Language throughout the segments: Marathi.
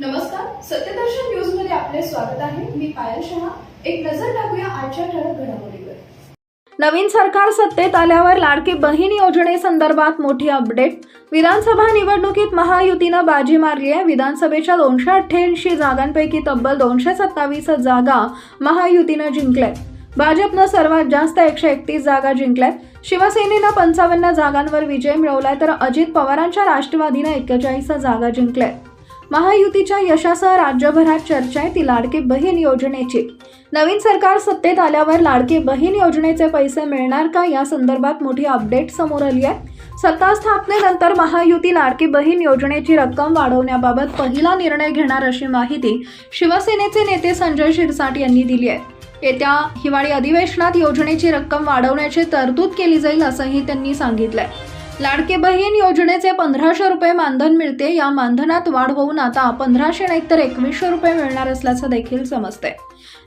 नमस्कार सत्यदर्शन न्यूजमध्ये आपले स्वागत आहे. मी पायल शहा. एक नजर टाकूया आजच्या ठळक घडामोडीवर. नवीन सरकार सत्तेत आल्यावर लाडकी बहीण योजनेसंदर्भात मोठी अपडेट. विधानसभा निवडणुकीत महायुतीनं बाजी मारली आहे. विधानसभेच्या दोनशे अठ्ठ्याऐंशी जागांपैकी तब्बल दोनशे सत्तावीस जागा महायुतीनं जिंकल्यात. भाजपनं सर्वात जास्त एकशे एकतीस जागा जिंकल्यात. शिवसेनेनं पंचावन्न जागांवर विजय मिळवलाय तर अजित पवारांच्या राष्ट्रवादीनं एक्केचाळीस जागा जिंकल्यात. महायुतीच्या यशासह राज्यभरात चर्चा आहे ती लाडकी बहीण योजनेची. नवीन सरकार सत्तेत आल्यावर लाडकी बहीण योजनेचे पैसे मिळणार का? या संदर्भात मोठी अपडेट समोर आली आहे. सत्ता स्थापनेनंतर महायुती लाडकी बहीण योजनेची रक्कम वाढवण्याबाबत पहिला निर्णय घेणार अशी माहिती शिवसेनेचे नेते संजय शिरसाट यांनी दिली आहे. येत्या हिवाळी अधिवेशनात योजनेची रक्कम वाढवण्याची तरतूद केली जाईल असंही त्यांनी सांगितलंय. लाडके बहीण योजनेचे पंधराशे रुपये मानधन मिळते. या मानधनात वाढ होऊन आता पंधराशे नाही तर एकवीसशे रुपये मिळणार असल्याचं देखील समजते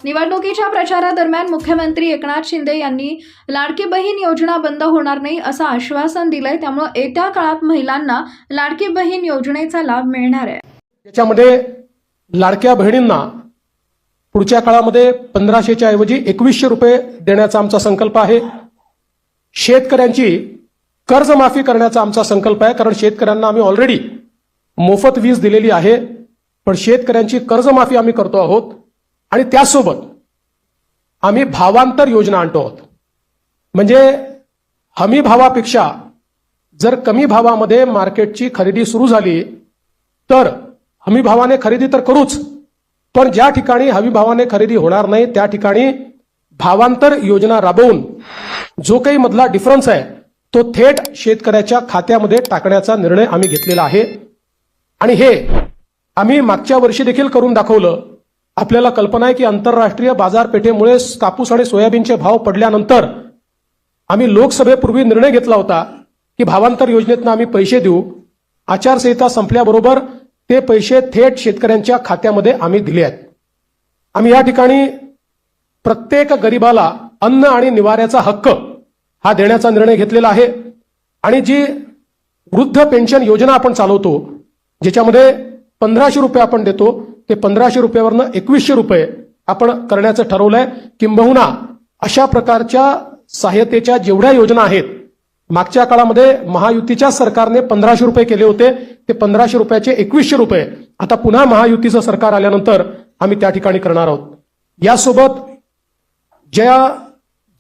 निवडणुकीच्या प्रचारादरम्यान मुख्यमंत्री एकनाथ शिंदे यांनी लाडकी बहीण योजना बंद होणार नाही असं आश्वासन दिलंय. त्यामुळे येत्या काळात महिलांना लाडकी बहीण योजनेचा लाभ मिळणार आहे. याच्यामध्ये लाडक्या बहिणींना पुढच्या काळामध्ये पंधराशेच्या ऐवजी एकवीसशे रुपये देण्याचा आमचा संकल्प आहे. शेतकऱ्यांची कर्जमाफी करण्याचा आमचा संकल्प आहे. कारण शेतकऱ्यांना आम्ही ऑलरेडी मोफत वीज दिलेली आहे. पण शेतकऱ्यांची कर्जमाफी आम्ही करतो आहोत. आणि त्याचसोबत आम्ही भावांतर योजना आणतो आहोत. म्हणजे हमी भावापेक्षा जर कमी भावामध्ये मार्केटची खरेदी सुरू झाली तर हमी भावाने खरेदी तर करूच. पण ज्या ठिकाणी हमी भावाने खरेदी होणार नाही त्या ठिकाणी भावांतर योजना राबवून जो काही मधला डिफरन्स आहे तो थेट शेतकऱ्याच्या खात्यामध्ये टाकण्याचा निर्णय आम्ही घेतलेला आहे. आणि हे आम्ही मागच्या वर्षी देखील करून दाखवलं. आपल्याला कल्पना आहे की आंतरराष्ट्रीय बाजारपेठेमुळे कापूस आणि सोयाबीनचे भाव पडल्यानंतर आम्ही लोकसभेपूर्वी निर्णय घेतला होता की भावांतर योजनेतनं आम्ही पैसे देऊ. आचारसंहिता संपल्याबरोबर ते पैसे थेट शेतकऱ्यांच्या खात्यामध्ये आम्ही दिले आहेत. आम्ही या ठिकाणी प्रत्येक गरिबाला अन्न आणि निवाऱ्याचा हक्क हा देण्याचा निर्णय घेतलेला आहे. आणि जी वृद्ध पेन्शन योजना आपण चालवतो ज्याच्यामध्ये पंधराशे रुपये आपण देतो ते पंधराशे रुपयावरनं एकवीसशे रुपये आपण करण्याचं ठरवलंय. किंबहुना अशा प्रकारच्या सहाय्यतेच्या जेवढ्या योजना आहेत मागच्या काळामध्ये महायुतीच्या सरकारने पंधराशे रुपये केले होते ते पंधराशे रुपयाचे एकवीसशे रुपये. आता पुन्हा महायुतीचं सरकार आल्यानंतर आम्ही त्या ठिकाणी करणार आहोत. यासोबत ज्या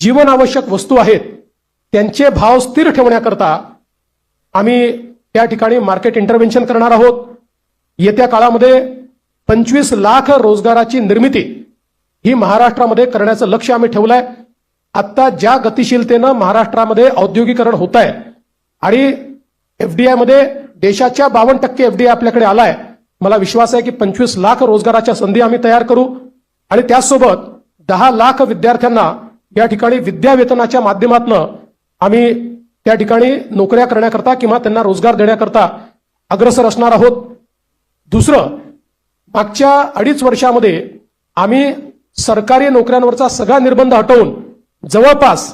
जीवनावश्यक वस्तू आहेत त्यांचे भाव स्थिर ठेवण्याकरता आम्ही त्या ठिकाणी मार्केट इंटरव्हेन्शन करणार आहोत. येत्या काळामध्ये पंचवीस लाख रोजगाराची निर्मिती ही महाराष्ट्रामध्ये करण्याचं लक्ष आम्ही ठेवलंय. आत्ता ज्या गतिशीलतेनं महाराष्ट्रामध्ये औद्योगिकरण होत आहे आणि एफडीआयमध्ये देशाच्या बावन्न टक्के एफडीआय आपल्याकडे आलाय मला विश्वास आहे की पंचवीस लाख रोजगाराच्या संधी आम्ही तयार करू. आणि त्याचसोबत दहा लाख विद्यार्थ्यांना या ठिकाणी विद्यावेतनाच्या माध्यमातून आम्ही त्या ठिकाणी नोकऱ्या करण्याकरता किंवा त्यांना रोजगार देण्याकरता अग्रसर असणार आहोत. दुसरं मागच्या अडीच वर्षामध्ये आम्ही सरकारी नोकऱ्यांवरचा सगळा निर्बंध हटवून जवळपास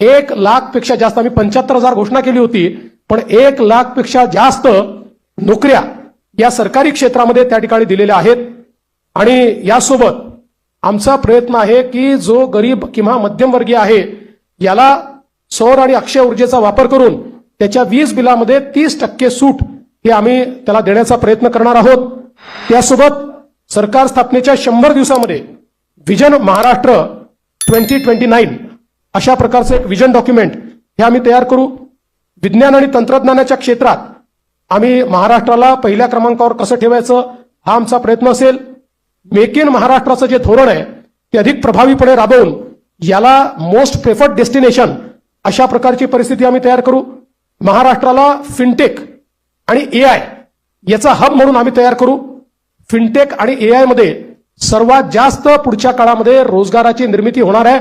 एक लाखपेक्षा जास्त आम्ही पंच्याहत्तर हजार घोषणा केली होती पण एक लाखपेक्षा जास्त नोकऱ्या या सरकारी क्षेत्रामध्ये त्या ठिकाणी दिलेल्या आहेत. आणि यासोबत आमचा प्रयत्न आहे की जो गरीब किंवा मध्यमवर्गीय आहे याला सौर आणि अक्षय ऊर्जेचा वापर करून त्याच्या वीज बिलामध्ये तीस टक्के सूट हे आम्ही त्याला देण्याचा प्रयत्न करणार आहोत. त्यासोबत सरकार स्थापनेच्या शंभर दिवसामध्ये vision Maharashtra twenty twenty nine अशा प्रकारचं एक विजन डॉक्युमेंट हे आम्ही तयार करू. विज्ञान आणि तंत्रज्ञानाच्या क्षेत्रात आम्ही महाराष्ट्राला पहिल्या क्रमांकावर कसं ठेवायचं हा आमचा प्रयत्न असेल. मेक इन महाराष्ट्राचं जे धोरण आहे ते अधिक प्रभावीपणे राबवून याला मोस्ट प्रेफर्ड डेस्टिनेशन अशा प्रकारची परिस्थिती आम्ही तयार करू. महाराष्ट्राला फिनटेक आणि ए आय याचा हब म्हणून आम्ही तयार करू. फिनटेक आणि ए आयमध्ये सर्वात जास्त पुढच्या काळामध्ये रोजगाराची निर्मिती होणार आहे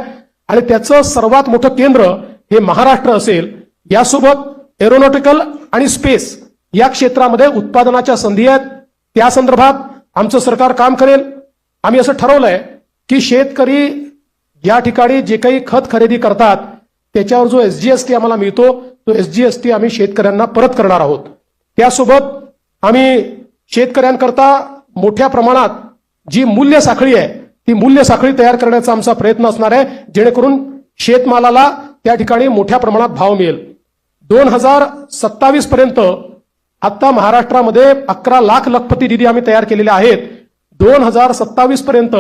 आणि त्याचं सर्वात मोठं केंद्र हे महाराष्ट्र असेल. यासोबत एरोनॉटिकल आणि स्पेस या क्षेत्रामध्ये उत्पादनाच्या संधी आहेत. त्या संदर्भात आमचं सरकार काम करेल. आम्ही असं ठरवलंय की शेतकरी या ठिकाणी जे काही खत खरेदी करतात त्याच्यावर जो एसजीएसटी आम्हाला मिळतो तो एसजीएसटी आम्ही शेतकऱ्यांना परत करणार आहोत. त्यासोबत आम्ही शेतकऱ्यांकरता मोठ्या प्रमाणात जी मूल्य साखळी आहे ती मूल्य साखळी तयार करण्याचा आमचा प्रयत्न असणार आहे जेणेकरून शेतमालाला त्या ठिकाणी मोठ्या प्रमाणात भाव मिळेल. दोन हजार सत्तावीस पर्यंत आता महाराष्ट्रामध्ये अकरा लाख लखपती निधी आम्ही तयार केलेल्या आहेत. दोन हजार सत्तावीस पर्यंत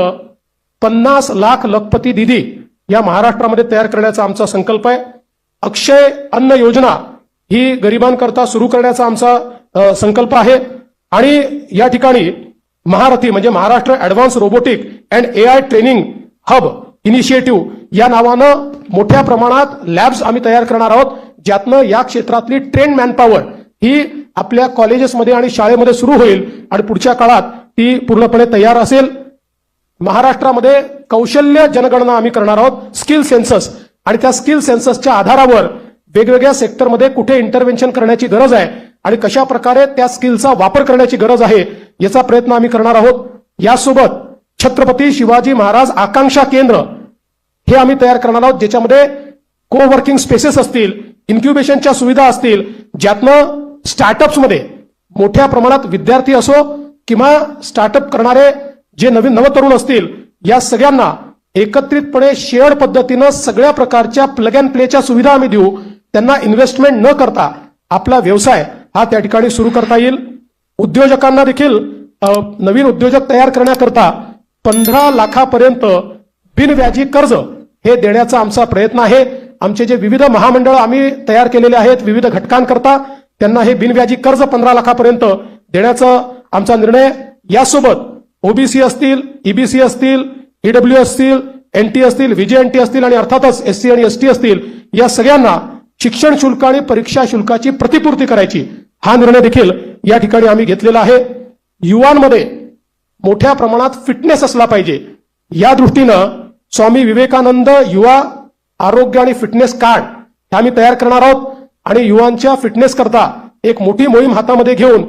पन्नास लाख लखपती निधी या महाराष्ट्रामध्ये तयार करण्याचा आमचा संकल्प आहे. अक्षय अन्न योजना ही गरिबांकरता सुरू करण्याचा आमचा संकल्प आहे. आणि या ठिकाणी महारथी म्हणजे Maharashtra advance robotic and A I training hub initiative या नावानं मोठ्या प्रमाणात लॅब्स आम्ही तयार करणार आहोत. ज्यातनं या क्षेत्रातली ट्रेन मॅनपॉवर ही आपल्या कॉलेजेसमध्ये आणि शाळेमध्ये सुरू होईल आणि पुढच्या काळात ती पूर्णपणे तयार असेल. महाराष्ट्रामध्ये कौशल्य जनगणना आम्ही करणार आहोत स्किल सेन्सस. आणि त्या स्किल सेन्ससच्या आधारावर वेगवेगळ्या सेक्टरमध्ये कुठे इंटरव्हेन्शन करण्याची गरज आहे आणि कशा प्रकारे त्या स्किलचा वापर करण्याची गरज आहे याचा प्रयत्न आम्ही करणार आहोत. यासोबत छत्रपती शिवाजी महाराज आकांक्षा केंद्र हे आम्ही तयार करणार आहोत ज्याच्यामध्ये को वर्किंग स्पेसेस असतील इन्क्युबेशनच्या सुविधा असतील ज्यातनं स्टार्टअप्समध्ये मोठ्या प्रमाणात विद्यार्थी असो किंवा स्टार्टअप करणारे जे नवीन नवतरुण असतील या सगळ्यांना एकत्रितपणे शेअर पद्धतीनं सगळ्या प्रकारच्या प्लग अँड प्लेच्या सुविधा आम्ही देऊ. त्यांना इन्व्हेस्टमेंट न करता आपला व्यवसाय हा त्या ठिकाणी सुरू करता येईल. उद्योजकांना देखील नवीन उद्योजक तयार करण्याकरता पंधरा लाखापर्यंत बिनव्याजी कर्ज हे देण्याचा आमचा प्रयत्न आहे. आमचे जे विविध महामंडळ आम्ही तयार केलेले आहेत विविध घटकांकरता त्यांना हे बिनव्याजी कर्ज पंधरा लाखापर्यंत देण्याचा आमचा निर्णय. यासोबत ओबीसी असतील ईबीसी असतील ईडब्ल्यू असतील एनटी असतील व्हीजेएनटी असतील आणि अर्थातच एससी आणि एसटी असतील या सगळ्यांना शिक्षण शुल्क आणि परीक्षा शुल्काची प्रतिपूर्ती करायची हा निर्णय देखील या ठिकाणी आम्ही घेतलेला आहे. युवांमध्ये मोठ्या प्रमाणात फिटनेस असला पाहिजे. या दृष्टीनं स्वामी विवेकानंद युवा आरोग्य आणि फिटनेस कार्ड हे आम्ही तयार करणार आहोत आणि युवांच्या फिटनेस करता एक मोठी मोहीम हातामध्ये घेऊन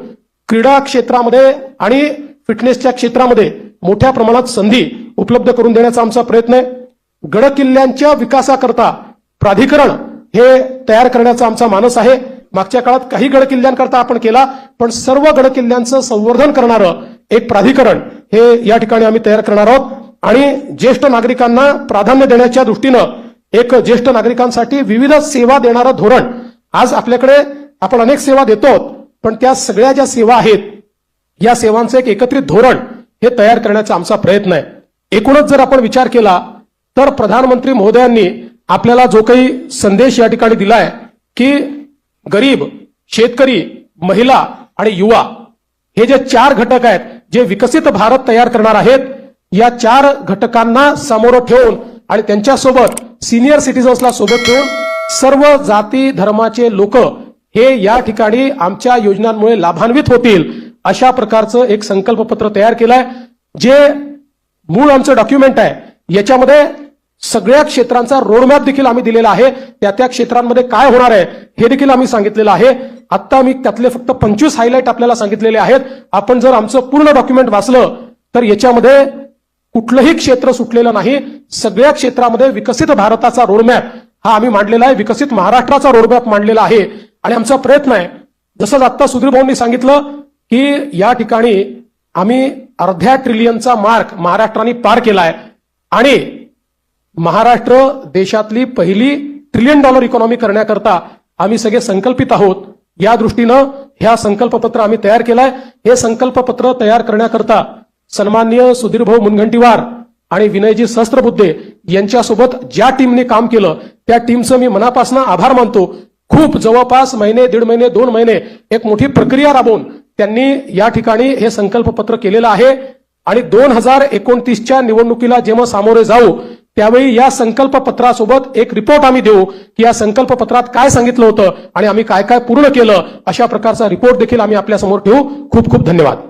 क्रीडा क्षेत्रामध्ये आणि फिटनेसच्या क्षेत्रामध्ये मोठ्या प्रमाणात संधी उपलब्ध करून देण्याचा आमचा प्रयत्न आहे. गड किल्ल्यांच्या विकासाकरता प्राधिकरण हे तयार करण्याचा आमचा मानस आहे. मागच्या काळात काही गड किल्ल्यांकरता आपण केला पण सर्व गड किल्ल्यांचं संवर्धन करणारं एक प्राधिकरण हे या ठिकाणी आम्ही तयार करणार आहोत. आणि ज्येष्ठ नागरिकांना प्राधान्य देण्याच्या दृष्टीनं एक ज्येष्ठ नागरिकांसाठी विविध सेवा देणारं धोरण. आज आपल्याकडे आपण अनेक सेवा देतो पण त्या सगळ्या ज्या सेवा आहेत या सेवांचं एक एकत्रित धोरण हे तयार करण्याचा आमचा प्रयत्न आहे. एकूणच जर आपण विचार केला तर प्रधानमंत्री महोदयांनी आपल्याला जो काही संदेश या ठिकाणी दिलाय की गरीब शेतकरी महिला आणि युवा हे जे चार घटक आहेत जे विकसित भारत तयार करणार आहेत या चार घटकांना समोर ठेवून आणि त्यांच्यासोबत सिनियर सिटीजन्सला सोबत ठेवून सर्व जाती धर्माचे लोक हे या ठिकाणी आमच्या योजनांमुळे लाभान्वित होतील. अशा प्रकारचं एक संकल्पपत्र तयार केलंय जे मूळ आमचं डॉक्युमेंट आहे. याच्यामध्ये सगळ्या क्षेत्रांचा रोडमॅप देखील आम्ही दिलेला आहे. त्या त्या क्षेत्रांमध्ये काय होणार आहे हे देखील आम्ही सांगितलेलं आहे. आता मी त्यातले फक्त पंचवीस हायलाईट आपल्याला सांगितलेले आहेत. आपण जर आमचं पूर्ण डॉक्युमेंट वाचलं तर याच्यामध्ये कुठलंही क्षेत्र सुटलेलं नाही. सगळ्या क्षेत्रामध्ये विकसित भारताचा रोडमॅप हा आम्ही मांडलेला आहे. विकसित महाराष्ट्राचा रोडमॅप मांडलेला आहे. आणि आमचा प्रयत्न आहे. जसं आत्ता सुधीर भाऊंनी सांगितलं की या ठिकाणी आम्ही अर्ध्या ट्रिलियनचा मार्क महाराष्ट्राने पार केला आहे आणि महाराष्ट्र देशातली पहिली ट्रिलियन डॉलर इकॉनॉमी करण्याकरता आम्ही सगळे संकल्पित आहोत. या दृष्टीनं ह्या संकल्पपत्र आम्ही तयार केलाय. हे संकल्पपत्र तयार करण्याकरता सन्माननीय सुधीरभाऊ मुनगंटीवार आणि विनयजी सहस्त्रबुद्धे यांच्यासोबत ज्या टीमने काम केलं त्या टीमचं मी मनापासून आभार मानतो. खूप जवळपास महिने दीड महिने दोन महिने एक मोठी प्रक्रिया राबवून त्यांनी या ठिकाणी हे संकल्पपत्र केलेलं आहे. आणि दोन हजार एकोणतीसच्या निवडणुकीला जेव्हा सामोरे जाऊ त्यावेळी या संकल्पपत्रासोबत एक रिपोर्ट आम्ही देऊ की या संकल्पपत्रात काय सांगितलं होतं आणि आम्ही काय काय पूर्ण केलं अशा प्रकारचा रिपोर्ट देखील आम्ही आपल्यासमोर ठेवू. खूप खूप धन्यवाद.